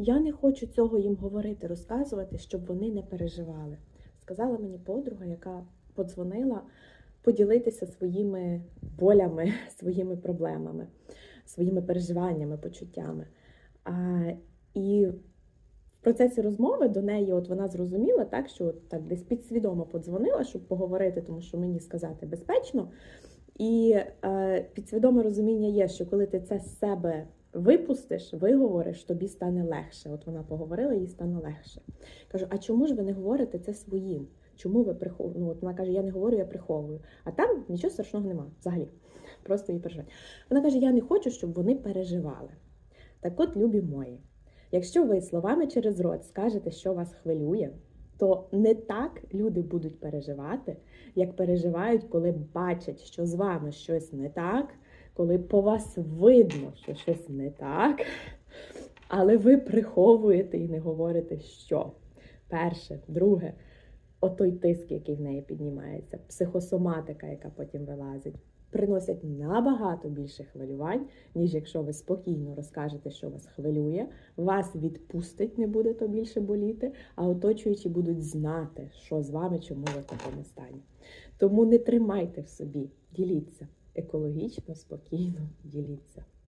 Я не хочу цього їм говорити, розказувати, щоб вони не переживали. Сказала мені подруга, яка подзвонила поділитися своїми болями, своїми проблемами, своїми переживаннями, почуттями. А, і в процесі розмови до неї, от вона зрозуміла, так, що от так десь підсвідомо подзвонила, щоб поговорити, тому що мені сказати безпечно. І е, підсвідоме розуміння є, що коли ти це з себе випустиш, виговориш, тобі стане легше. От вона поговорила, їй стане легше. Кажу, а чому ж ви не говорите це своїм? Чому ви приховуєте? Ну, от вона каже, я не говорю, я приховую. А там нічого страшного нема взагалі. Просто її переживають. Вона каже: я не хочу, щоб вони переживали. Так от, любі мої, якщо ви словами через рот скажете, що вас хвилює, то не так люди будуть переживати, як переживають, коли бачать, що з вами щось не так, коли по вас видно, що щось не так, але ви приховуєте і не говорите, що. Перше, друге, отой тиск, який в неї піднімається, психосоматика, яка потім вилазить, приносять набагато більше хвилювань, ніж якщо ви спокійно розкажете, що вас хвилює, вас відпустить, не буде то більше боліти, а оточуючі будуть знати, що з вами, чому ви в такому стані. Тому не тримайте в собі, діліться екологічно, спокійно, діліться.